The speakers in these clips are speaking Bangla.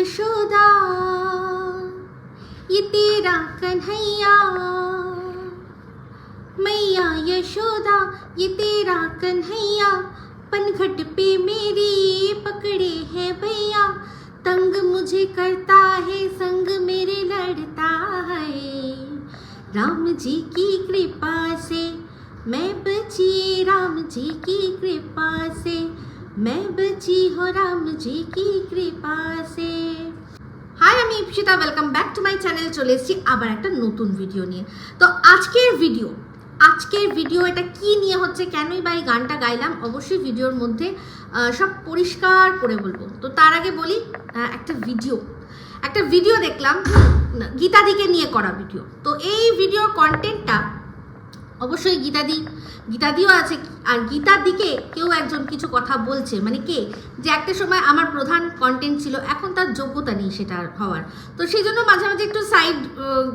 यशोदा। ये तेरा कन्हैया। मैया यशोदा, ये तेरा कन्हैया। पनघट पे मेरी पकड़े है भैया। तंग मुझे करता है, संग मेरे लड़ता है। राम जी की कृपा से मैं बची, राम जी की कृपा से मैं बची हो राम जी की कृपा से হাই আমি Ipsita welcome back to my channel চলে এসেছি আবার একটা নতুন ভিডিও নিয়ে তো আজকের ভিডিও আজকের ভিডিও এটা কি নিয়ে হচ্ছে কেনই বা এই গানটা গাইলাম অবশ্যই ভিডিওর মধ্যে আহ, সব পরিষ্কার করে বলবো তো তার আগে বলি আহ, একটা ভিডিও একটা ভিডিও দেখলাম না, গীতাদিকে নিয়ে করা ভিডিও তো এই ভিডিওর কন্টেন্টটা অবশ্যই গীতাদি, গীতাদিও আছে। আর গীতার দিকে কেউ একজন কিছু কথা বলছে। মানে কে? যে একটা সময় আমার প্রধান কন্টেন্ট ছিল, এখন তার যোগ্যতা নেই সেটা হওয়ার। তো সেই জন্য মাঝে মাঝে একটু সাইড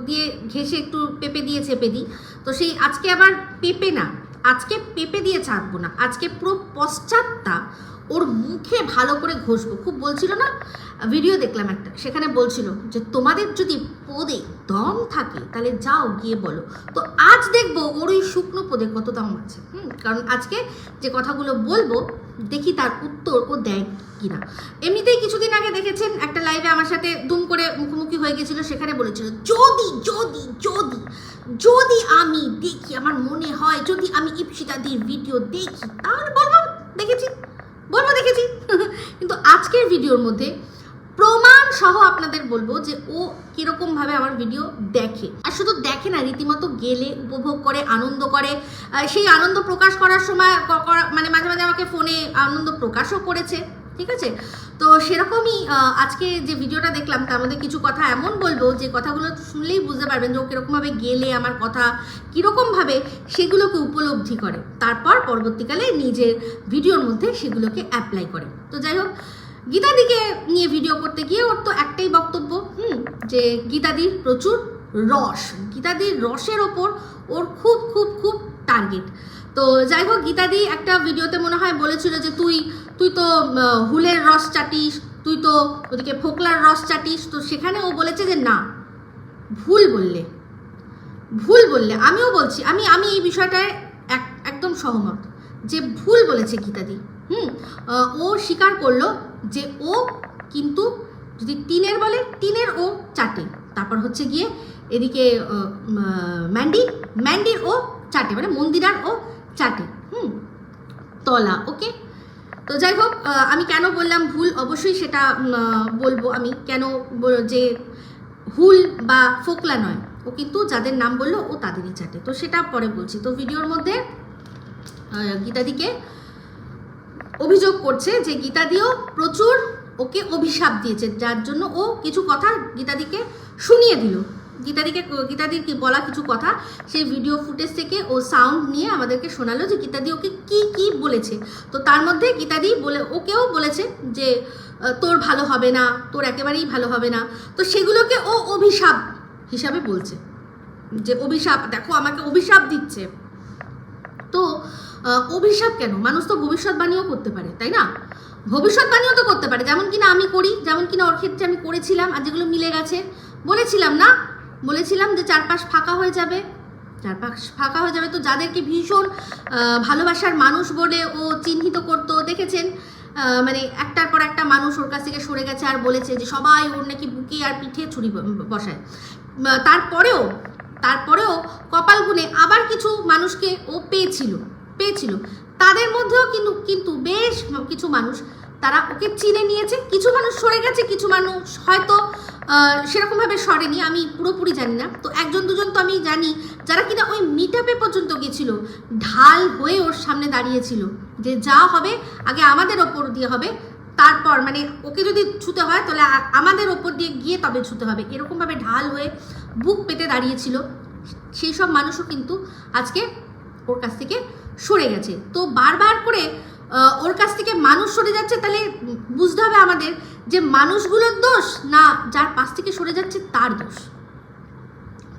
দিয়ে ঘেসে একটু পেপে দিয়ে চেপে দিই। তো সেই আজকে আবার পেপে না, আজকে পেপে দিয়ে ছাড়বো না। আজকে পুরো পশ্চাৎটা ওর মুখে ভালো করে ঘষবো। খুব বলছিল না? ভিডিও দেখলাম একটা। সেখানে বলছিল যে, তোমাদের যদি পদে দম থাকে, তাহলে যাও গিয়ে বলো। তো আজ দেখব ওর ওই শুকনো পদে কত দম আছে। হুম, কারণ আজকে যে কথাগুলো বলব, দেখি তার উত্তর ও দেয় কিনা। এমনিতেই কিছুদিন আগে দেখেছেন, একটা লাইভে আমার সাথে দুম করে মুখোমুখি হয়ে গেছিল, সেখানে বলেছিল, যদি যদি যদি যদি আমি দেখি, আমার মনে হয় যদি আমি ইপসিতাদির ভিডিও দেখি, তাহলে বলব, দেখেছি। বলব দেখেছি। কিন্তু আজকের ভিডিওর মধ্যে প্রমাণ সহ আপনাদের বলব যে ও কীরকমভাবে আমার ভিডিও দেখে। আর শুধু দেখে না, রীতিমতো গেলে, উপভোগ করে, আনন্দ করে। সেই আনন্দ প্রকাশ করার সময় মানে মাঝে মাঝে আমাকে ফোনে আনন্দ প্রকাশও করেছে। ঠিক আছে? তো সেরকমই আজকে যে ভিডিওটা দেখলাম, তার মধ্যে কিছু কথা এমন বলব, যে কথাগুলো শুনলেই বুঝতে পারবেন যে ও কীরকমভাবে গেলে আমার কথা, কীরকমভাবে সেগুলোকে উপলব্ধি করে। তারপর পরবর্তীকালে নিজের ভিডিওর মধ্যে সেগুলোকে অ্যাপ্লাই করে। তো যাই হোক, গীতাদিকে নিয়ে ভিডিও করতে গিয়ে ওর তো একটাই বক্তব্য, হুম, যে গীতাদির প্রচুর রস। গীতাদির রসের ওপর ওর খুব খুব খুব টার্গেট তো যাই হোক, গীতাদি একটা ভিডিওতে মনে হয় বলেছিল যে তুই তুই তো হুলের রস চাটিস, তুই তো ওদিকে ফোকলার রস চাটিস, তো সেখানে ও বলেছে যে না। ভুল বললে। ভুল বললে। আমিও বলছি, আমি আমি এই বিষয়টায় এক- একদম সহমত। যে ভুল বলেছে গীতাদি, হুম? ও স্বীকার করল যে ও কিন্তু যদি তিনের বলে তিনের ও চাটে। তারপর হচ্ছে গিয়ে এদিকে ম্যান্ডি, ম্যান্ডির ও চাটে মানে মন্দিরার ও চাটে, হুম? তলা, ওকে? তো যাই হোক আমি কেন বললাম ভুল? অবশ্যই সেটা বলব আমি। কেন যে হুল বা ফোকলা নয়। ও কিন্তু যাদের নাম বলল, ও তাদেরই চাটে তো সেটা পরে বলছি। তো ভিডিওর মধ্যে গীতাদিকে অভিযোগ করছে যে গীতাদিও প্রচুর ওকে অভিশাপ দিয়েছে, যার জন্য ও কিছু কথা গীতাদিকে শুনিয়ে দিল। গীতাদিকে গীতাদির কি বলা কিছু কথা, সেই ভিডিও ফুটেজ থেকে ও সাউন্ড নিয়ে আমাদেরকে শোনালো যে গীতাদি ওকে কি কি বলেছে। তো তার মধ্যে গীতাদি বলে, ওকেও বলেছে যে তোর ভালো হবে না, তোর একেবারেই ভালো হবে না। তো সেগুলোকে ও অভিশাপ হিসাবে বলছে। যে অভিশাপ, দেখো আমাকে অভিশাপ দিচ্ছে। তো অভিশাপ কেন? মানুষ তো ভবিষ্যৎবাণীও করতে পারে, তাই না? ভবিষ্যৎবাণীও তো করতে পারে। যেমন কিনা আমি করি, যেমন কিনা ওর ক্ষেত্রে আমি করেছিলাম আর যেগুলো মিলে গেছে। বলেছিলাম না বলেছিলাম যে চারপাশ ফাঁকা হয়ে যাবে। চারপাশ ফাঁকা হয়ে যাবে তো যাদেরকে ভীষণ ভালোবাসার মানুষ বলে ও চিহ্নিত করতো, দেখেছেন? মানে একটার পর একটা মানুষ ওর কাছ থেকে সরে গেছে আর বলেছে যে সবাই ওর নাকি বুকে আর পিঠে ছুরি বসায়। তারপরেও তারপরেও কপাল গুনে আবার কিছু মানুষকে ও পেয়েছিল পেয়েছিল। তাদের মধ্যেও কিন্তু কিন্তু বেশ কিছু মানুষ তারা ওকে চিনে নিয়েছে। কিছু মানুষ সরে গেছে, কিছু মানুষ হয়তো সেরকমভাবে সরেনি, আমি পুরোপুরি জানি না। তো একজন, দুজন তো আমি জানি, যারা কিনা ওই মিট আপে পর্যন্ত গেছিল, ঢাল হয়ে ওর সামনে দাঁড়িয়েছিল, যে যা হবে আগে আমাদের ওপর দিয়ে হবে, তারপর মানে ওকে যদি ছুতে হয়, তাহলে আমাদের ওপর দিয়ে গিয়ে তবে ছুতে হবে। এরকমভাবে ঢাল হয়ে বুক পেতে দাঁড়িয়েছিল। সেই সব মানুষও কিন্তু আজকে ওর কাছ থেকে সরে গেছে। তো বারবার করে ওর কাছ থেকে মানুষ সরে যাচ্ছে, তাহলে বুঝতে হবে আমাদের যে মানুষগুলোর দোষ না যার পাশ থেকে সরে যাচ্ছে তার দোষ।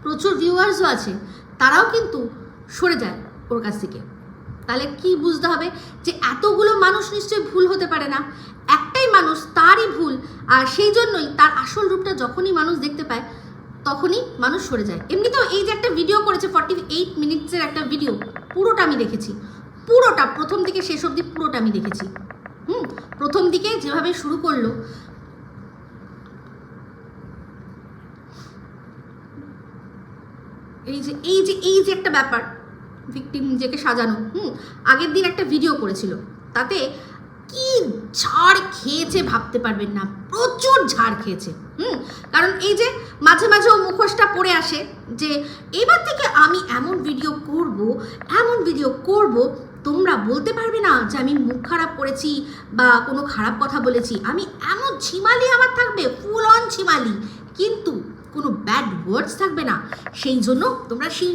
প্রচুর ভিউয়ার্সও আছে, তারাও কিন্তু সরে যায় ওর কাছ থেকে। তাহলে কি বুঝতে হবে যে এতগুলো মানুষ নিশ্চয়ই ভুল হতে পারে না? একটাই মানুষ, তারই ভুল, আর সেই জন্যই তার আসল রূপটা যখনই মানুষ দেখতে পায়, তখনই মানুষ সরে যায়। এমনিতেও এই যে একটা ভিডিও করেছে ফর্টি এইট মিনিটসের একটা ভিডিও পুরোটা আমি দেখেছি। পুরোটা, প্রথম থেকে শেষ অবধি পুরোটা আমি দেখেছি। হুম? প্রথম দিকে যেভাবে শুরু করল, এই যে এই যে এই যে একটা ব্যাপার ভিকটিম নিজেকে সাজানো, হুম? আগের দিন একটা ভিডিও করেছিল, তাতে কি ঝাড় খেয়েছে ভাবতে পারবেন না, প্রচুর ঝাড় খেয়েছে, হুম? কারণ এই যে মাঝে মাঝে ও মুখোশটা পড়ে আসে যে, এবার থেকে আমি এমন ভিডিও করব, এমন ভিডিও করব তোমরা বলতে পারবে না যে আমি মুখ খারাপ করেছি বা কোনো খারাপ কথা বলেছি। আমি এমন ছিমালি আমার থাকবে ফুল অন ছিমালি কিন্তু কোনো ব্যাড ওয়ার্ডস থাকবে না। সেই জন্য তোমরা সেই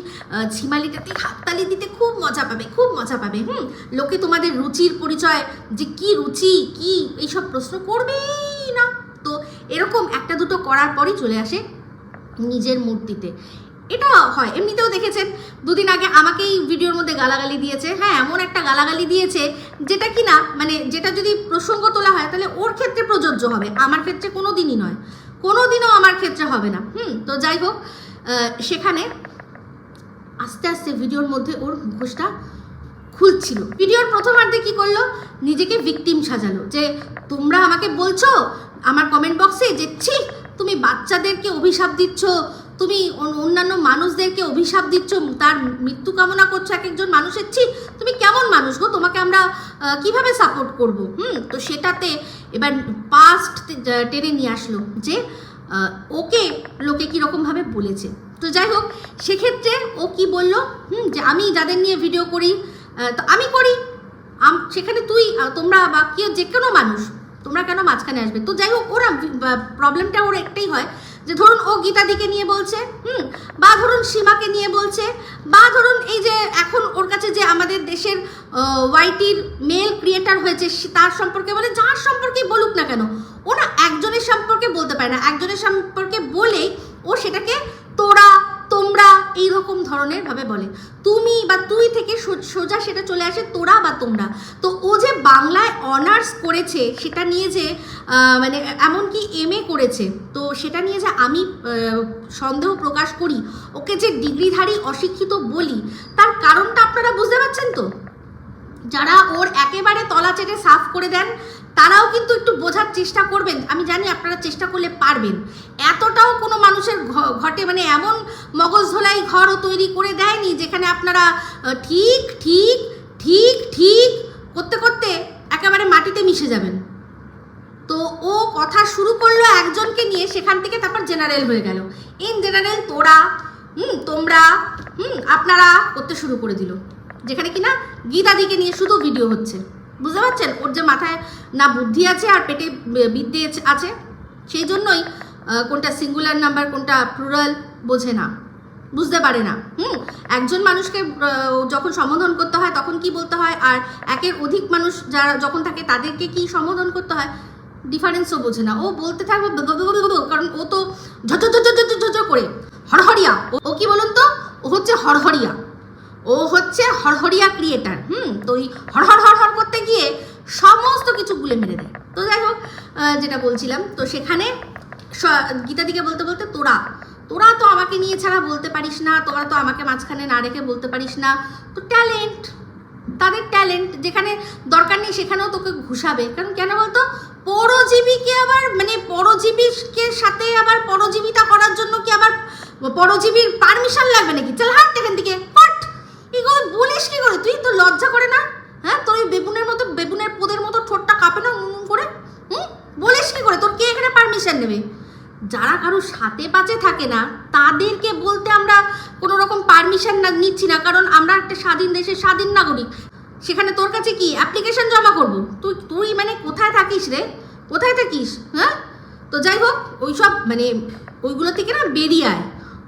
ছিমালিটাতে হাততালি দিতে খুব মজা পাবে, খুব মজা পাবে, হুম? লোকে তোমাদের রুচির পরিচয়, যে কি রুচি, কি, এইসব প্রশ্ন করবেই না। তো এরকম একটা দুটো করার পরই চলে আসে নিজের মূর্তিতে। এটা হয়, এমনিতেও দেখেছেন, দুদিন আগে আমাকেই ভিডিওর মধ্যে গালাগালি দিয়েছে। হ্যাঁ এমন একটা গালাগালি দিয়েছে, যেটা কি না মানে যেটা যদি প্রসঙ্গ তোলা হয়, তাহলে ওর ক্ষেত্রে প্রযোজ্য হবে, আমার ক্ষেত্রে কোনো দিনই নয়। কোনো দিনও আমার ক্ষেত্রে হবে না। হুম, তো যাই হোক সেখানে আস্তে আস্তে ভিডিওর মধ্যে ওর মুখোশটা খুলছিল। ভিডিওর প্রথমার্ধে কি করল? নিজেকে ভিকটিম সাজালো, যে তোমরা আমাকে বলছো আমার কমেন্ট বক্সে যে, ছি, তুমি বাচ্চাদেরকে অভিশাপ দিচ্ছ তুমি অন্যান্য মানুষদেরকে অভিশাপ দিচ্ছ, তার মৃত্যু কামনা করছ এক একজন মানুষের, ছি, তুমি কেমন মানুষ গো? তোমাকে আমরা কীভাবে সাপোর্ট করব? হুম, তো সেটাতে এবার পাস্ট টেনে নিয়ে আসলো যে ওকে লোকে কীরকমভাবে বলেছে। তো যাই হোক, সেক্ষেত্রে ও কি বলল? হুম, যে আমি যাদের নিয়ে ভিডিও করি তো আমি করি। আম- সেখানে তুই তোমরা বা কেউ যে কোনো মানুষ, তোমরা কেন মাঝখানে আসবে? তো যাই হোক, ওরা প্রবলেমটা ওর একটাই হয় যে ধরুন ও গীতাদিকে নিয়ে বলছে, হুম, বা ধরুন সীমাকে নিয়ে বলছে, বা ধরুন এই যে এখন ওর কাছে যে আমাদের দেশের ওয়াইটির মেল ক্রিয়েটার হয়েছে তার সম্পর্কে বলে, যার সম্পর্কে বলুক না কেন, ও না একজনের সম্পর্কে বলতে পারে না, একজনের সম্পর্কে বলেই ও সেটাকে তোরা এই রকম ধরনের ভাবে বলে। তুমি বা তুই থেকে সোজা সেটা চলে আসে তোরা বা তোমরা। তো ও যে বাংলায় অনার্স করেছে, সেটা নিয়ে যে মানে এমনকি এম এ করেছে, তো সেটা নিয়ে যে আমি সন্দেহ প্রকাশ করি, ওকে যে ডিগ্রিধারী অশিক্ষিত বলি, তার কারণটা আপনারা বুঝতে পারছেন তো? যারা ওর একেবারে তলা চেটে সাফ করে দেন তারাও কিন্তু একটু বোঝার চেষ্টা করবেন। আমি জানি আপনারা চেষ্টা করলে পারবেন। এতটাও কোনো মানুষের ঘটে মানে এমন মগজ ধোলাই ঘরও তৈরি করে দেয়নি যেখানে আপনারা ঠিক ঠিক ঠিক ঠিক করতে করতে একেবারে মাটিতে মিশে যাবেন। তো ও কথা শুরু করল একজনকে নিয়ে, সেখান থেকে তারপর জেনারেল হয়ে গেল। ইন জেনারেল, তোরা, হুম, তোমরা, হুম, আপনারা করতে শুরু করে দিল। যেখানে কিনা গীতাদিকে নিয়ে শুধু ভিডিও হচ্ছে। বুঝতে পারছেন ওর যে মাথায় না বুদ্ধি আছে আর পেটে বিদ্যে আছে- সেই জন্যই কোনটা সিঙ্গুলার নাম্বার কোনটা প্লুরাল বোঝে না বুঝতে পারে না হুম একজন মানুষকে যখন সম্বোধন করতে হয় তখন কি বলতে হয় আর একের অধিক মানুষ যারা যখন থাকে তাদেরকে কি সম্বোধন করতে হয় ডিফারেন্সও বোঝে না ও বলতে থাকবে কারণ ও তো ঝ ঝ ঝ ঝ ঝ ঝ ঝ করে হরহরিয়া ও কি বলুন তো ও হচ্ছে হরহরিয়া ও হচ্ছে হরহরিয়া ক্রিয়েটার হুম? তো ওই হরহর হরহর করতে গিয়ে সমস্ত কিছু গুলে মেরে দেয়। তো যাই হোক যেটা বলছিলাম, তো সেখানে গীতাদিকে বলতে বলতে তোরা তোরা তো আমাকে নিয়ে ছাড়া বলতে পারিস না, তোরা তো আমাকে মাঝখানে না রেখে বলতে পারিস না। তো ট্যালেন্ট তাদের ট্যালেন্ট যেখানে দরকার নেই সেখানেও তোকে ঘুষাবে। কারণ কেন বলতো? পরজীবীকে আবার মানে পরজীবীকে সাথে আবার পরজীবিতা করার জন্য কি আবার, পরজীবীর পারমিশন লাগবে নাকি? চল হাত এখান থেকে। এগুলো বলিস কি করে? তুই তো লজ্জা করে না? হ্যাঁ তোর ওই বেগুনের মতো, বেগুনের পোদের মতো ঠোঁটটা কাঁপে না উম করে? হুম? বলিস কি করে? তোর কে এখানে পারমিশন নেবে যারা কারও সাথে পাচে থাকে না, তাদেরকে বলতে আমরা কোনো রকম পারমিশন না নিচ্ছি না, কারণ আমরা একটা স্বাধীন দেশের স্বাধীন নাগরিক। সেখানে তোর কাছে কি অ্যাপ্লিকেশন জমা করব? তুই তুই মানে কোথায় থাকিস রে? কোথায় থাকিস? হ্যাঁ? তো যাই হোক, ওইসব মানে ওইগুলো থেকে না বেরিয়ে আয়।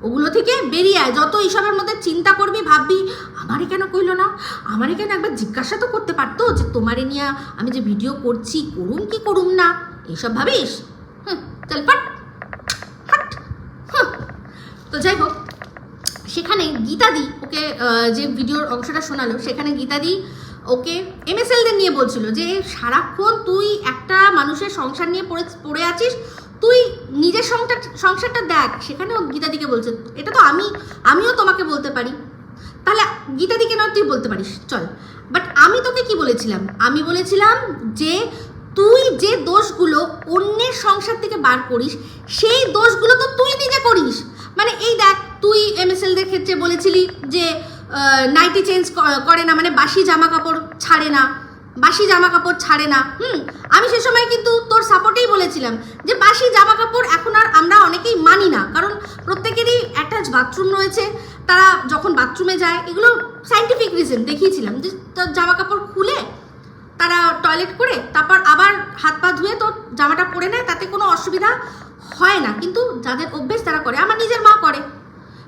ওগুলো থেকে বেরিয়ে আয়। যত এইসবের মধ্যে চিন্তা করবি, ভাববি, আমারে কেন কইলো না? আমারে কেন একবার জিজ্ঞাসা তো করতে পারতো যে তোমারে নিয়ে আমি যে ভিডিও করছি, করুম কি করুম না? এইসব ভাবিস? হুম, চল ফাট। হাট। তো যাই হোক, সেখানে গীতাদি ওকে যে ভিডিওর অংশটা শোনালো, সেখানে গীতাদি ওকে এমএসএলদের নিয়ে বলছিল যে, সারাক্ষণ তুই একটা মানুষের সংসার নিয়ে পড়ে পড়ে আছিস? তুই নিজের সংসার, সংসারটা দেখ, সেখানেও গীতাদিকে বলছে, এটা তো আমি, আমিও তোমাকে বলতে পারি। তাহলে গীতাদিকে নয় তুই বলতে পারিস, চল। বাট আমি তোকে কি বলেছিলাম? আমি বলেছিলাম যে তুই যে দোষগুলো অন্যের সংসার থেকে বার করিস, সেই দোষগুলো তো তুই নিজে করিস। মানে এই দেখ, তুই এমএসএলদের ক্ষেত্রে বলেছিলি যে নাইটি চেঞ্জ করে না মানে বাসি জামা কাপড় ছাড়ে না। বাসি জামা কাপড় ছাড়ে না। হুম, আমি সে সময় কিন্তু তোর সাপোর্টেই বলেছিলাম যে বাসি জামা কাপড় এখন আর আমরা অনেকেই মানি না। কারণ প্রত্যেকেরই অ্যাটাচ বাথরুম রয়েছে। তারা যখন বাথরুমে যায়, এগুলো সাইন্টিফিক রিজন দেখিয়েছিলাম যে তোর জামা কাপড় খুলে তারা টয়লেট করে, তারপর আবার হাত পা ধুয়ে তোর জামাটা পরে নেয়, তাতে কোনো অসুবিধা হয় না। কিন্তু যাদের অভ্যেস তারা করে, আমার নিজের মা করে।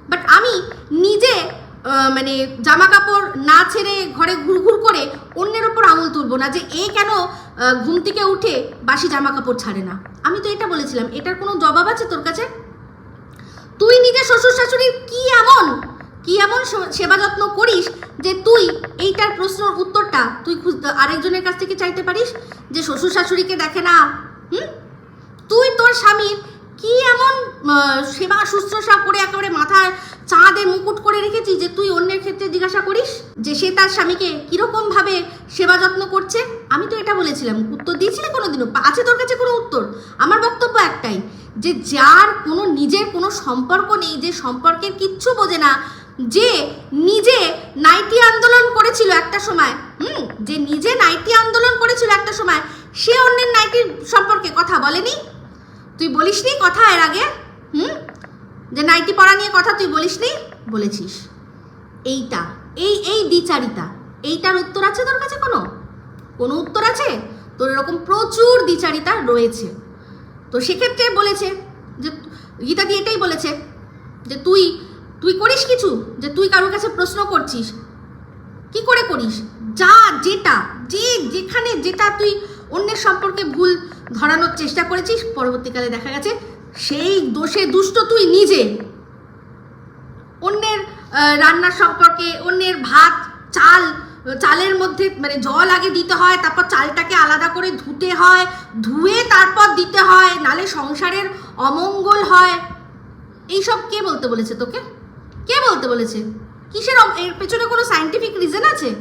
বাট আমি নিজে মানে জামা কাপড় না ছেড়ে ঘরে ঘুরঘুর করে অন্যের ওপর আঙুল তুলবো না যে এ কেন ঘুম থেকে উঠে বাসি জামা কাপড় ছাড়ে না। আমি তো এটা বলেছিলাম, এটার কোনো জবাব আছে তোর কাছে? তুই নিজে শ্বশুর শাশুড়ির কি এমন কি এমন সেবা যত্ন করিস যে তুই এইটার প্রশ্নের উত্তরটা তুই আরেকজনের কাছ থেকে চাইতে পারিস? যে শ্বশুর শাশুড়িকে দেখে না, হুম? তুই তোর স্বামীর কি এমন সেবা শুশ্রূষা করে একেবারে মাথায় চাঁদের মুকুট করে রেখেছি যে তুই অন্যের ক্ষেত্রে জিজ্ঞাসা করিস যে সে তার স্বামীকে কীরকম ভাবে সেবা যত্ন করছে। আমি তো এটা বলেছিলাম, উত্তর দিয়েছিলি কোনোদিনও? আছে তোর কাছে কোনো উত্তর? আমার বক্তব্য একটাই, যে যার কোনো নিজের কোনো সম্পর্ক নেই, যে সম্পর্কের কিচ্ছু বোঝে না, যে নিজে নাইটি আন্দোলন করেছিল একটা সময়, হুম? যে নিজে নাইটি আন্দোলন করেছিল একটা সময়, সে অন্যের নাইটির সম্পর্কে কথা বলেনি? তুই বলিসনি কথা এর আগে? হুম? যে নাইটি পড়া নিয়ে কথা তুই বলিস বলিসনি বলেছিস। এইটা, এই এই দ্বিচারিতা, এইটার উত্তর আছে তোর কাছে কোনো? কোনো উত্তর আছে? তোর এরকম প্রচুর দ্বিচারিতা রয়েছে। তো সেক্ষেত্রে বলেছে যে, গীতা দিয়ে এটাই বলেছে যে তুই তুই করিস কিছু? যে তুই কারোর কাছে প্রশ্ন করছিস। কি করে করিস? যা যেটা, যে যেখানে যেটা তুই অন্যের সম্পর্কে ভুল ধরানোর চেষ্টা করেছিস, পরবর্তীকালে দেখা গেছে সেই দোষে দুষ্ট তুই নিজে। অন্যের রান্নার সম্পর্কে, অন্যের ভাত, চাল, চালের মধ্যে মানে জল আগে দিতে হয়, তারপর চালটাকে আলাদা করে ধুতে হয়, ধুয়ে তারপর দিতে হয়, নালে সংসারের অমঙ্গল হয়। এইসব কে বলতে বলেছে তোকে? কে বলতে বলেছে? কিসের এর পেছনে কোনো সাইন্টিফিক রিজন আছে?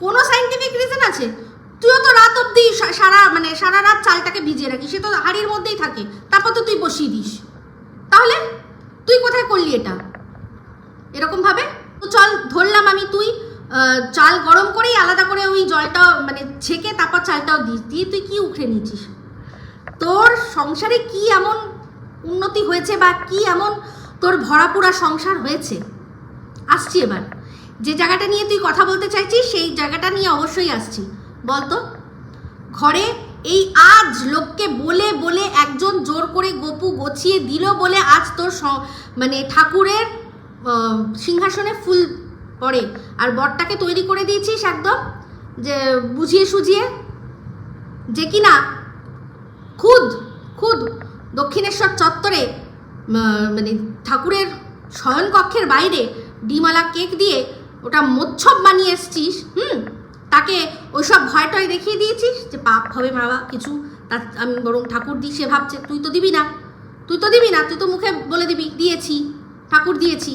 কোনো সাইন্টিফিক রিজন আছে? তুইও তো রাত অব্দি সারা মানে সারা রাত চালটাকে ভিজিয়ে রাখিস, সে তো হাড়ির মধ্যেই থাকে। তারপর তো তুই বসিয়ে দিস। তাহলে, তুই কোথায় করলি এটা? এরকম ভাবে? তো চল, ধরলাম আমি তুই চাল গরম করেই আলাদা করে ওই জলটা মানে ছেঁকে তারপর চালটাও দিস। দিয়ে তুই কি উখড়ে নিয়েছিস? তোর সংসারে কি এমন উন্নতি হয়েছে বা কি এমন তোর ভরাপুরা সংসার হয়েছে? আসছি এবার। যে জায়গাটা নিয়ে তুই কথা বলতে চাইছিস, সেই জায়গাটা নিয়ে অবশ্যই আসছি। বলতো? ঘরে এই আজ লোককে বলে বলে একজন জোর করে গপু গছিয়ে দিল বলে আজ তোর মানে ঠাকুরের সিংহাসনে ফুল পড়ে। আর বরটাকে তৈরি করে দিয়েছিস একদম? যে বুঝিয়ে সুঝিয়ে? যে কিনা খুদ খুদ। দক্ষিণেশ্বর চত্বরে মানে ঠাকুরের শয়নকক্ষের বাইরে ডিমালা কেক দিয়ে ওটা মোচ্ছব বানিয়ে এসছিস, হুম? তাকে ওইসব ভয় টয় দেখিয়ে দিয়েছিস যে পাপ হবে বাবা কিছু? তার আমি বরং ঠাকুর দিই সে ভাবছে, তুই তো দিবি না, তুই তো দিবি না, তুই তো মুখে বলে দিবি, দিয়েছি, ঠাকুর দিয়েছি।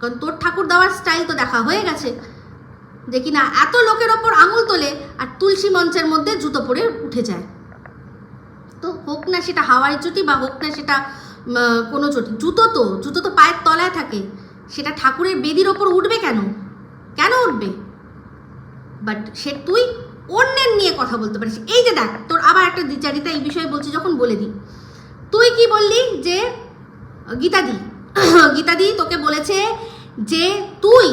কারণ তোর ঠাকুর দেওয়ার স্টাইল তো দেখা হয়ে গেছে। যে কিনা এত লোকের ওপর আঙুল তোলে আর তুলসী মঞ্চের মধ্যে জুতো পরে উঠে যায়। তো হোক না সেটা হাওয়াই চটি বা হোক না সেটা কোনো চটি, জুতো তো জুতো তো পায়ের তলায় থাকে। সেটা ঠাকুরের বেদির ওপর উঠবে কেন? কেন উঠবে? বাট সে তুই অন্যের নিয়ে কথা বলতে পারিস। এই যে দেখ, তোর আবার একটা দ্বিচারিতা এই বিষয়ে বলছি, যখন বলে দিই। তুই কি বললি যে, গীতাদি গীতাদি তোকে বলেছে যে তুই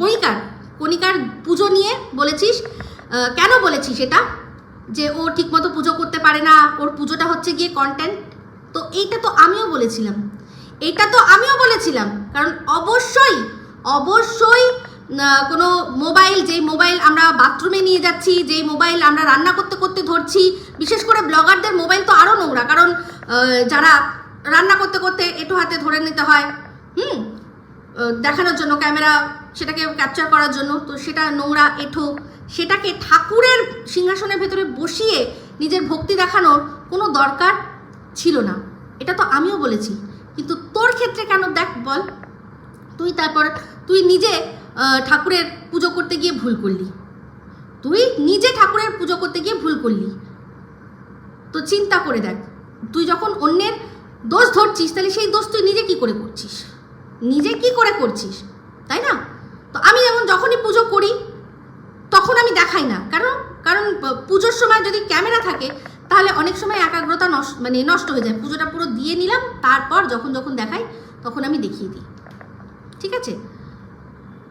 কণিকার কণিকার পুজো নিয়ে বলেছিস। কেন বলেছিস এটা? যে ও ঠিকমতো পুজো করতে পারে না, ওর পুজোটা হচ্ছে গিয়ে কন্টেন্ট তো এইটা তো আমিও বলেছিলাম। এইটা তো আমিও বলেছিলাম। কারণ অবশ্যই অবশ্যই কোনো মোবাইল যেই মোবাইল আমরা বাথরুমে নিয়ে যাচ্ছি, যেই মোবাইল আমরা রান্না করতে করতে ধরছি, বিশেষ করে ব্লগারদের মোবাইল তো আরও নোংরা। কারণ যারা রান্না করতে করতে এটো হাতে ধরে নিতে হয়, হুম দেখানোর জন্য ক্যামেরা সেটাকে ক্যাপচার করার জন্য, তো সেটা নোংরা, এঠো, সেটাকে ঠাকুরের সিংহাসনের ভেতরে বসিয়ে নিজের ভক্তি দেখানোর কোনো দরকার ছিল না। এটা তো আমিও বলেছি। কিন্তু তোর ক্ষেত্রে কেন, দেখ, বল। তুই তারপর, তুই নিজে ঠাকুরের পুজো করতে গিয়ে ভুল করলি। তুই নিজে ঠাকুরের পুজো করতে গিয়ে ভুল করলি। তো চিন্তা করে দেখ, তুই যখন অন্যের দোষ ধরছিস, তাহলে সেই দোষ তুই নিজে কি করে করছিস? নিজে কি করে করছিস? তাই না? তো আমি যেমন যখনই পুজো করি, তখন আমি দেখাই না। কারণ কারণ পুজোর সময় যদি ক্যামেরা থাকে, তাহলে অনেক সময় একাগ্রতা নষ্ট মানে নষ্ট হয়ে যায়। পুজোটা পুরো দিয়ে নিলাম, তারপর যখন যখন দেখাই, তখন আমি দেখিয়ে দিই। ঠিক আছে?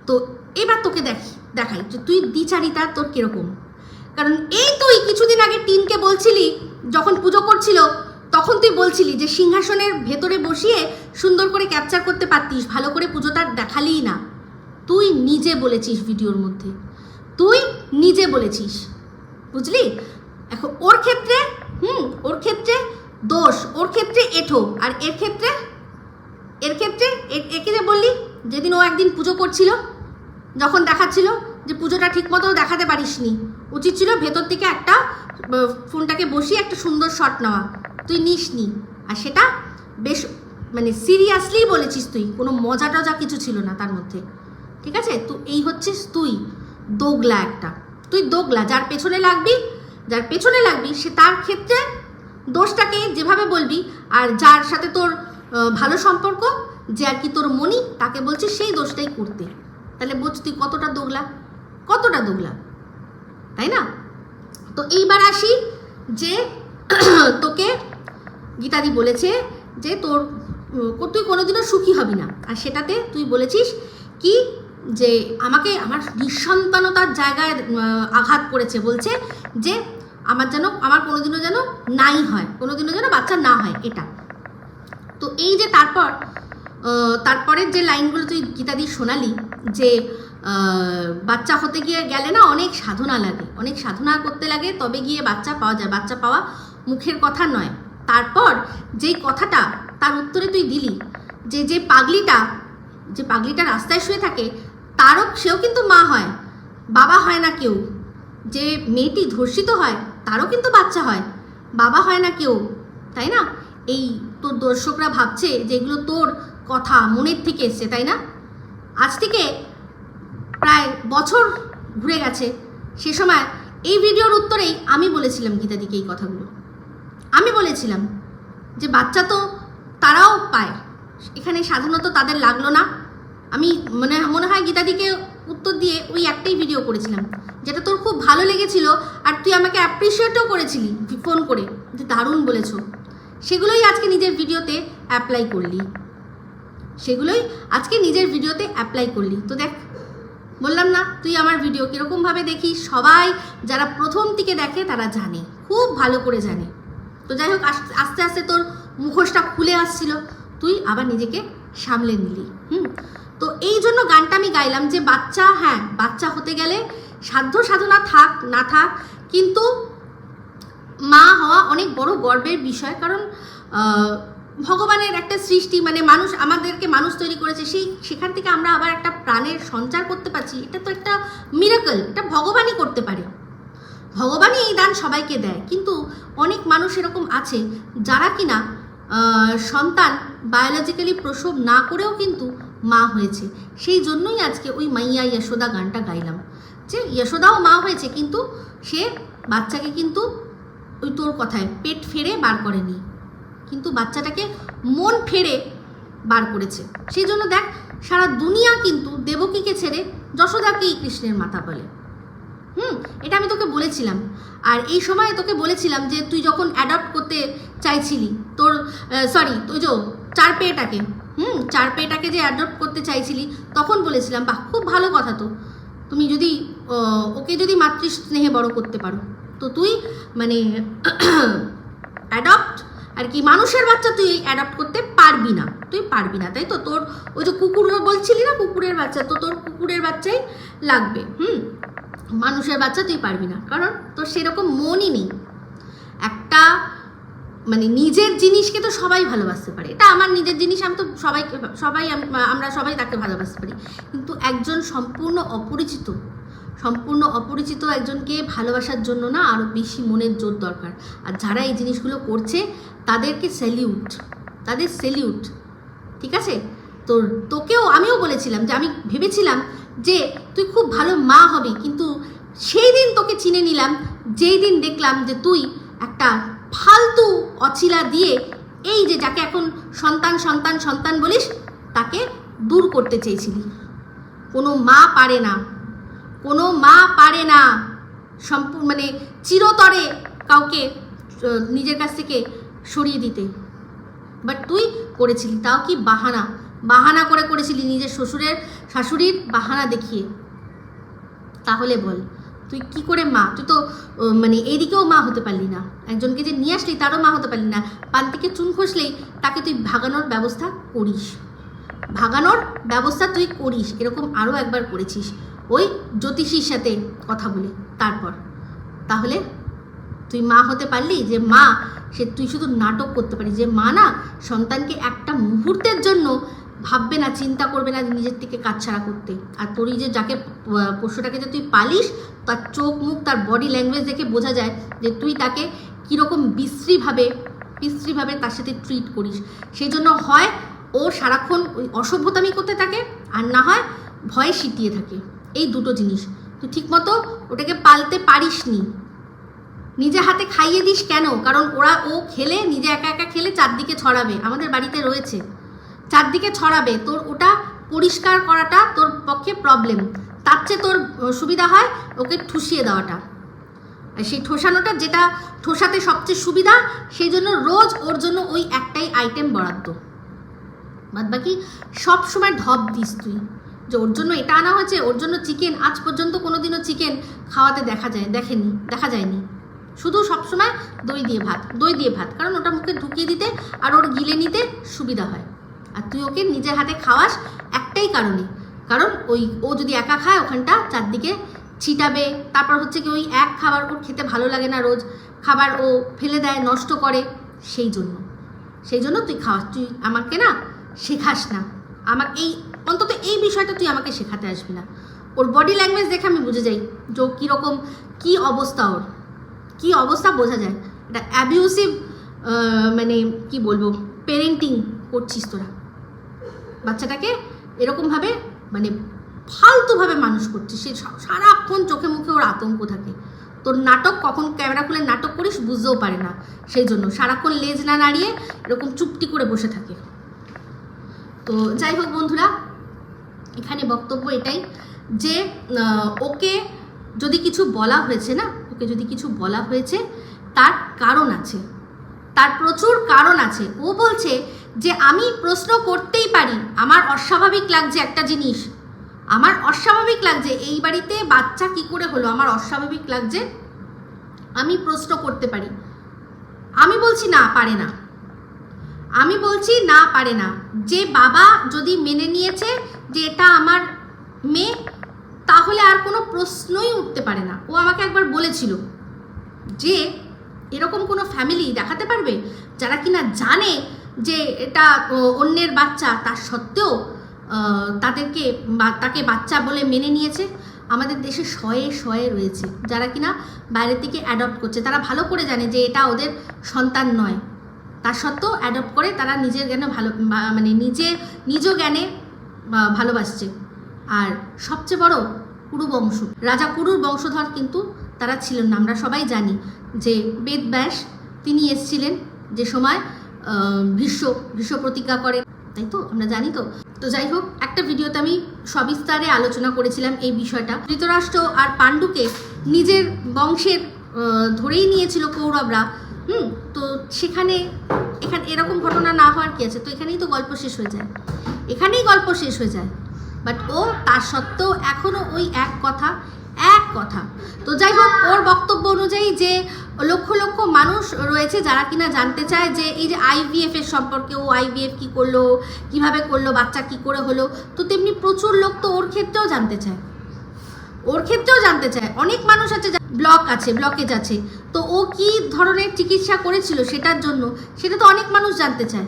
তো এবার তোকে দেখি, দেখাই যে তুই দ্বিচারিতা তোর কীরকম। কারণ এই তুই কিছুদিন আগে টিনকে বলছিলি, যখন পুজো করছিল, তখন তুই বলছিলি যে সিংহাসনের ভেতরে বসিয়ে সুন্দর করে ক্যাপচার করতে পারতিস, ভালো করে পুজোটা দেখালিই না। তুই নিজে বলেছিস ভিডিওর মধ্যে। তুই নিজে বলেছিস। বুঝলি? এখন ওর ক্ষেত্রে, হুম, ওর ক্ষেত্রে দোষ, ওর ক্ষেত্রে এঠো, আর এর ক্ষেত্রে এর ক্ষেত্রে একে যে বললি, যেদিন ও একদিন পুজো করছিল যখন দেখাচ্ছিল যে পুজোটা ঠিক মতো দেখাতে পারিসনি, উচিত ছিল ভেতর থেকে একটা ফোনটাকে বসিয়ে একটা সুন্দর শট নেওয়া। তুই নিসনি। আর সেটা বেশ মানে সিরিয়াসলি বলেছিস তুই, কোনো মজা টজা কিছু ছিল না তার মধ্যে। ঠিক আছে? তো এই হচ্ছিস তুই, দোগলা একটা। তুই দোগলা, যার পেছনে লাগবি, যার পেছনে লাগবি, সে তার ক্ষেত্রে দোষটাকে যেভাবে বলবি, আর যার সাথে তোর ভালো সম্পর্ক, যে আর কি তোর মনি, তাকে বলছিস সেই দোষটাই করতে। তাহলে বোঝ তুই কতটা দোগলা? কতটা দোগলা? তাই না? তো এইবার আসি যে তোকে গীতাদি বলেছে যে তোর তুই কোনোদিনও সুখী হবি না। আর সেটাতে তুই বলেছিস কি যে আমাকে, আমার নিঃসন্তানতার জায়গায় আঘাত করেছে। বলছে যে আমার যেন, আমার কোনোদিনও যেন নাই হয়, কোনোদিনও যেন বাচ্চা না হয় এটা। তো এই যে তারপর তারপরের যে লাইনগুলো তুই গীতাদি শোনালি, যে বাচ্চা হতে গিয়ে গেলে না অনেক সাধনা লাগে, অনেক সাধনা করতে লাগে, তবে গিয়ে বাচ্চা পাওয়া যায়, বাচ্চা পাওয়া মুখের কথা নয়। তারপর যেই কথাটা, তার উত্তরে তুই দিলি, যে যে পাগলিটা যে পাগলিটা রাস্তায় শুয়ে থাকে তারও সেও কিন্তু মা হয়, বাবা হয় না কেউ। যে মেয়েটি ধর্ষিত হয়, তারও কিন্তু বাচ্চা হয়, বাবা হয় না কেউ, তাই না? এই তোর দর্শকরা ভাবছে যে এগুলো তোর কথা মনের থেকে এসছে, তাই না? আজ থেকে প্রায় বছর ঘুরে গেছে। সে সময় এই ভিডিওর উত্তরেই আমি বলেছিলাম গীতাদিকে এই কথাগুলো। আমি বলেছিলাম যে বাচ্চা তো তারাও পায়। এখানে সাধারণত তাদের লাগল না। আমি মানে মনে হয় গীতাদিকে উত্তর দিয়ে ওই একটাই ভিডিও করেছিলাম, যেটা তোর খুব ভালো লেগেছিল আর তুই আমাকে অ্যাপ্রিসিয়েটও করেছিলি ফোন করে। যে দারুণ বলেছ। সেগুলোই আজকে নিজের ভিডিওতে অ্যাপ্লাই করলি। সেগুলোই আজকে নিজের ভিডিওতে অ্যাপ্লাই করলি। তো দেখ, বললাম না, তুই আমার ভিডিও কীরকমভাবে দেখিস সবাই যারা প্রথম থেকে দেখে তারা জানে, খুব ভালো করে জানে। তো যাই হোক, আস্তে আস্তে তোর মুখোশটা খুলে আসছিল, তুই আবার নিজেকে সামলে নিলি, হুম? তো এই জন্য গানটা আমি গাইলাম যে বাচ্চা হ্যাঁ বাচ্চা হতে গেলে সাধ্য সাধনা থাক, না থাক, কিন্তু মা হওয়া অনেক বড় গর্বের বিষয়, কারণ ভগবানের একটা সৃষ্টি মানে মানুষ আমাদেরকে মানুষ তৈরি করেছে, সেই সেখান থেকে আমরা আবার একটা প্রাণের সঞ্চার করতে পারছি, এটা তো একটা মিরাকল এটা ভগবানই করতে পারে। ভগবানই এই দান সবাইকে দেয়, কিন্তু অনেক মানুষ এরকম আছে যারা কিনা সন্তান বায়োলজিক্যালি প্রসব না করেও কিন্তু মা হয়েছে। সেই জন্যই আজকে ওই মাইয়া যশোদা গানটা গাইলাম, যে যশোদাও মা হয়েছে, কিন্তু সে বাচ্চাকে কিন্তু ওই তোর কথায় পেট ফেরে বার করেনি। কিন্তু বাচ্চাটাকে মন ফেরে বার করেছে। সেই জন্য দেখ, সারা দুনিয়া কিন্তু দেবকীকে ছেড়ে যশোদাকেই কৃষ্ণের মাতা বলে হুম, এটা আমি তোকে বলেছিলাম। আর এই সময় তোকে বলেছিলাম যে তুই যখন অ্যাডপ্ট করতে চাইছিলি, তোর সরি তুই যে চার পেয়েটাকে হুম চার পেয়েটাকে যে অ্যাডপ্ট করতে চাইছিলি, তখন বলেছিলাম, বাহ, খুব ভালো কথা তো। তুমি যদি ওকে যদি মাতৃ স্নেহে বড় করতে পারো, তো তুই মানে অ্যাডপ্ট আর কি, মানুষের বাচ্চা তুই অ্যাডপ্ট করতে পারবি না। তুই পারবি না, তাই তো? তোর ওই যে কুকুর বলছিলি না, কুকুরের বাচ্চা? তো তোর কুকুরের বাচ্চাই লাগবে, হুম? মানুষের বাচ্চা তুই পারবি না, কারণ তোর সেরকম মনই নেই। একটা মানে নিজের জিনিসকে তো সবাই ভালোবাসতে পারে। এটা আমার নিজের জিনিস, আমি তো সবাইকে, সবাই আমরা সবাই তাকে ভালোবাসতে পারি। কিন্তু একজন সম্পূর্ণ অপরিচিত সম্পূর্ণ অপরিচিত একজনকে ভালোবাসার জন্য না আরও বেশি মনের জোর দরকার। আর যারা এই জিনিসগুলো করছে, তাদেরকে স্যালিউট তাদের স্যালিউট ঠিক আছে? তো তোকেও আমিও বলেছিলাম যে, আমি ভেবেছিলাম যে তুই খুব ভালো মা হবি, কিন্তু সেই দিন তোকে চিনে নিলাম, যেই দিন দেখলাম যে তুই একটা ফালতু অছিলা দিয়ে এই যে যাকে এখন সন্তান সন্তান সন্তান বলিস, তাকে দূর করতে চেয়েছিলি। কোনো মা পারে না। কোনো মা পারে না। সম্পূর্ণ মানে চিরতরে কাউকে নিজের কাছ থেকে সরিয়ে দিতে। বাট তুই করেছিলি, তাও কি বাহানা? বাহানা করে করেছিলি নিজের শ্বশুরের, শাশুড়ির বাহানা দেখিয়ে। তাহলে বল, তুই কি করে মা? তুই তো মানে এইদিকেও মা হতে পারলি না। একজনকে যে নিয়ে আসলি, তারও মা হতে পারলি না। পান থেকে চুন খসলেই তাকে তুই ভাগানোর ব্যবস্থা করিস। ভাগানোর ব্যবস্থা তুই করিস, এরকম আরও একবার করেছিস। ওই জ্যোতিষীর সাথে কথা বলে, তারপর। তাহলে তুই মা হতে পারলি যে মা, সে তুই শুধু নাটক করতে পারিস, যে মা না সন্তানকে একটা মুহূর্তের জন্য ভাববে না, চিন্তা করবে না নিজের থেকে কাজ ছাড়া করতে। আর তোর যে যাকে পশুটাকে যে তুই পালিস, তার চোখ, মুখ, তার বডি ল্যাঙ্গুয়েজ দেখে বোঝা যায় যে তুই তাকে কীরকম বিশ্রীভাবে বিশ্রীভাবে তার সাথে ট্রিট করিস। সেই জন্য হয় ও সারাক্ষণ ওই অসভ্যতামি করতে থাকে, আর না হয় ভয়ে শিটিয়ে থাকে। এই দুটো জিনিস। তুই ঠিকমতো ওটাকে পালতে পারিস নি নিজে হাতে খাইয়ে দিস কেন? কারণ ওরা ও খেলে, নিজে একা একা খেলে চারদিকে ছড়াবে। আমাদের বাড়িতে রয়েছে। চারদিকে ছড়াবে। তোর ওটা পরিষ্কার করাটা তোর পক্ষে প্রবলেম তার চেয়ে তোর সুবিধা হয় ওকে ঠুসিয়ে দেওয়াটা। আর সেই ঠোসানোটা যেটা ঠোসাতে সবচেয়ে সুবিধা, সেই জন্য রোজ ওর জন্য ওই একটাই আইটেম বরাদ্দ। বাদ বাকি সব সময় ঢপ দিস তুই। যে ওর জন্য এটা আনা হয়েছে, ওর জন্য চিকেন আজ পর্যন্ত কোনোদিনও চিকেন খাওয়াতে দেখা যায়, দেখেনি, দেখা যায়নি। শুধু সবসময় দই দিয়ে ভাত, দই দিয়ে ভাত, কারণ ওটা মুখে ঢুকিয়ে দিতে আর ওর গিলে নিতে সুবিধা হয়। আর তুই ওকে নিজের হাতে খাওয়াস একটাই কারণে। কারণ ওই, ও যদি একা খায়, ওখানটা চারদিকে ছিটাবে। তারপর হচ্ছে কি ওই এক খাবার ওর খেতে ভালো লাগে না রোজ। খাবার ও ফেলে দেয়, নষ্ট করে, সেই জন্য। সেই জন্য তুই খাওয়াস, তুই আমাকে না শেখাস না। আমার এই অন্তত এই বিষয়টা তুই আমাকে শেখাতে আসবি না। ওর বডি ল্যাঙ্গুয়েজ দেখে আমি বুঝে যাই যে কীরকম, কী অবস্থা ওর। কি অবস্থা বোঝা যায়। এটা অ্যাবিউসিভ মানে কি বলব পেরেন্টিং করছিস তোরা। বাচ্চাটাকে এরকমভাবে মানে ফালতুভাবে মানুষ করছিস। সা- সারাক্ষণ চোখে মুখে ওর আতঙ্ক থাকে। তোর নাটক কখন ক্যামেরা খুলে নাটক করিস বুঝতেও পারে না সেই জন্য। সারাক্ষণ লেজ না নাড়িয়ে এরকম চুপটি করে বসে থাকে। তো যাই হোক বন্ধুরা এখানে বক্তব্য এটাই যে ওকে যদি কিছু বলা হয়েছে না, ওকে যদি কিছু বলা হয়েছে, তার কারণ আছে। তার প্রচুর কারণ আছে। ও বলছে যে, আমি প্রশ্ন করতেই পারি, আমার অস্বাভাবিক লাগছে একটা জিনিস। আমার অস্বাভাবিক লাগছে, এই বাড়িতে বাচ্চা কি করে হলো? আমার অস্বাভাবিক লাগছে, আমি প্রশ্ন করতে পারি। আমি বলছি, না, পারে না। আমি বলছি, না, পারে না। যে বাবা যদি মেনে নিয়েছে যে এটা আমার মেয়ে, তাহলে আর কোনো প্রশ্নই উঠতে পারে না। ও আমাকে একবার বলেছিল যে, এরকম কোনো ফ্যামিলি দেখাতে পারবে? যারা কিনা জানে যে এটা অন্যের বাচ্চা, তার সত্ত্বেও তাদেরকে তাকে বাচ্চা বলে মেনে নিয়েছে। আমাদের দেশে শয়ে শয়ে রয়েছে। যারা কিনা বাইরের থেকে অ্যাডপ্ট করছে, তারা ভালো করে জানে যে এটা ওদের সন্তান নয়। তার সত্ত্বেও অ্যাডপ্ট করে, তারা নিজের জ্ঞানে ভালো মানে নিজে, নিজ জ্ঞানে ভালোবাসছে। আর সবচেয়ে বড় কুরু বংশ। রাজা কুরুর বংশধর কিন্তু তারা ছিলেন না। আমরা সবাই জানি যে বেদ ব্যাস তিনি এসছিলেন যে সময় ভীষ্ম ভীষ্ম প্রতিজ্ঞা করে তাই তো? আমরা জানি তো? তো যাই হোক, একটা ভিডিওতে আমি সবিস্তারে আলোচনা করেছিলাম এই বিষয়টা। ধৃতরাষ্ট্র আর পাণ্ডুকে নিজের বংশের ধরেই নিয়েছিল কৌরবরা। হুম? তো সেখানে এখানে, এরকম ঘটনা না হওয়ার কি আছে? তো এখানেই তো গল্প শেষ হয়ে যায়। এখানেই গল্প শেষ হয়ে যায়। বাট ও তার সত্ত্বেও এখনও ওই এক কথা এক কথা। তো যাই হোক, ওর বক্তব্য অনুযায়ী যে লক্ষ লক্ষ মানুষ রয়েছে যারা কিনা জানতে চায় যে এই যে আইভিএফ এর সম্পর্কে ও আইভিএফ কি করল, কীভাবে করল, বাচ্চা কি করে হলো, তো তেমনি প্রচুর লোক তো ওর ক্ষেত্রেও জানতে চায়। ওর ক্ষেত্রেও জানতে চায়। অনেক মানুষ আছে ব্লক আছে, ব্লকেজ আছে। তো ও কি ধরনের চিকিৎসা করেছিল সেটার জন্য, সেটা তো অনেক মানুষ জানতে চায়।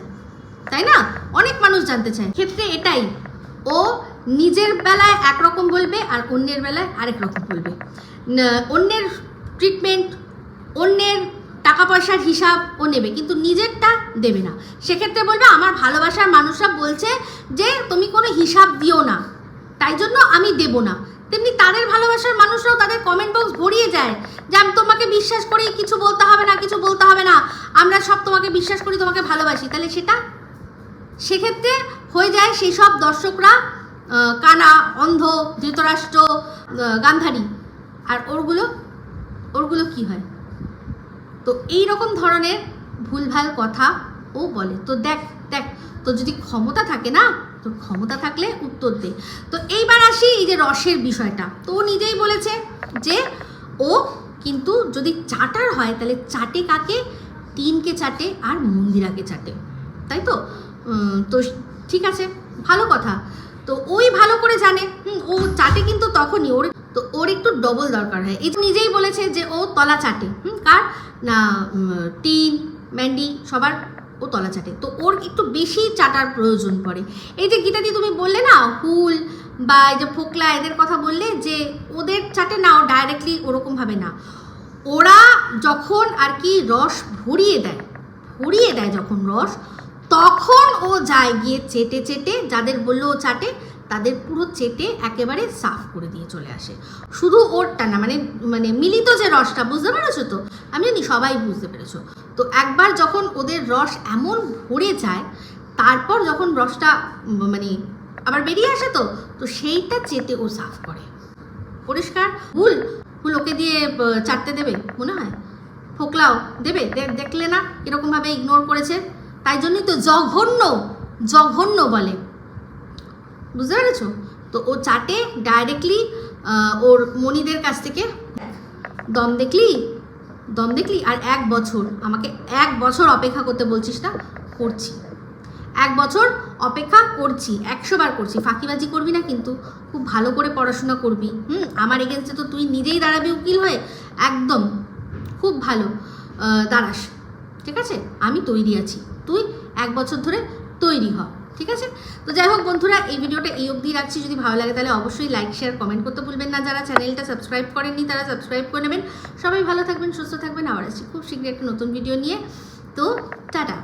তাই না? অনেক মানুষ জানতে চায়। ক্ষেত্রে এটাই। ও নিজের বেলায় একরকম বলবে আর অন্যের বেলায় আরেক রকম বলবে। অন্যের ট্রিটমেন্ট অন্যের টাকা পয়সার হিসাব ও নেবে, কিন্তু নিজেরটা দেবে না। সেক্ষেত্রে বলবে, আমার ভালোবাসার মানুষরা বলছে যে, তুমি কোনো হিসাব দিও না। তাই জন্য আমি দেব না। তেমনি তাদের ভালোবাসার মানুষরাও তাদের কমেন্ট বক্স ভরিয়ে যায় যে, আমি তোমাকে বিশ্বাস করি, কিছু বলতে হবে না, কিছু বলতে হবে না। আমরা সব তোমাকে বিশ্বাস করি, তোমাকে ভালোবাসি। তাহলে সেটা সেক্ষেত্রে হয়ে যায় সেই সব দর্শকরা কানা, অন্ধ, ধৃতরাষ্ট্র গান্ধারী। আর ওরগুলো ওরগুলো কি হয়? তো এই রকম ধরনের ভুলভাল কথা ও বলে। তো দেখ দেখ তো যদি ক্ষমতা থাকে না তো ক্ষমতা থাকলে উত্তর দে। তো এইবার আসি এই যে রসের বিষয়টা। তো ও নিজেই বলেছে যে ও কিন্তু যদি চাটার হয়, তাহলে চাটে কাকে? টিনকে চাটে আর মন্দিরাকে চাটে। তাই তো? তো ঠিক আছে, ভালো কথা। তো ওই ভালো করে জানে ও চাটে কিন্তু তখনই, ওর তো ওর একটু ডবল দরকার হয়। এই নিজেই বলেছে যে ও তলা চাটে, হুম, কার? না টিন ম্যান্ডি সবার ও তলা চাটে। তো ওর একটু বেশি চাটার প্রয়োজন পড়ে। এই যে গীতাদি তুমি বললে না, হুল বা এই যে ফোকলা, এদের কথা বললে যে ওদের চাটে না, ও ডাইরেক্টলি ওরকমভাবে না। ওরা যখন আর কি রস ভরিয়ে দেয় ভরিয়ে দেয় যখন রস তখন ও যায় গিয়ে চেটে চেটে, যাদের বলল ও চাটে, তাদের পুরো চেটে একেবারে সাফ করে দিয়ে চলে আসে। শুধু ওরটা না মানে মানে মিলিত যে রসটা, বুঝতে পেরেছ তো? আমি জানি সবাই বুঝতে পেরেছ। তো একবার যখন ওদের রস এমন ভরে যায়, তারপর যখন রসটা মানে আবার বেরিয়ে আসে তো তো সেইটা চেটে ও সাফ করে। পরিষ্কার? ভুল? ভুল ওকে দিয়ে চাটতে দেবে, মনে হয়? ফোকলাও দেবে? দেখলে না? এরকমভাবে ইগনোর করেছে? তাই জন্যই তো জঘন্য জঘন্য বলে। বুঝতে পেরেছ? তো ও চাটে ডাইরেক্টলি ওর মনিদের কাছ থেকে। দম দেখলি? দম দেখলি? আর এক বছর, আমাকে এক বছর অপেক্ষা করতে বলছিস না? করছি। এক বছর অপেক্ষা করছি, একশো বার করছি। ফাঁকিবাজি করবি না কিন্তু, খুব ভালো করে পড়াশোনা করবি। হুম, আমার এগেনস্টে তো তুই নিজেই দাঁড়াবি উকিল হয়ে? একদম, খুব ভালো। দাঁড়াস, ঠিক আছে? আমি তৈরি আছি। তুই এক বছর ধরে তৈরি হ, ঠিক আছে? তো যাই হোক বন্ধুরা, এই ভিডিওটা এই অবধি রাখছি। যদি ভালো লাগে তাহলে অবশ্যই লাইক শেয়ার কমেন্ট করতে ভুলবেন না। যারা চ্যানেলটা সাবস্ক্রাইব করেননি, তারা সাবস্ক্রাইব করে নেবেন। সবাই ভালো থাকবেন, সুস্থ থাকবেন। আবার আসছি খুব শীঘ্রই একটা নতুন ভিডিও নিয়ে। তো টাটা!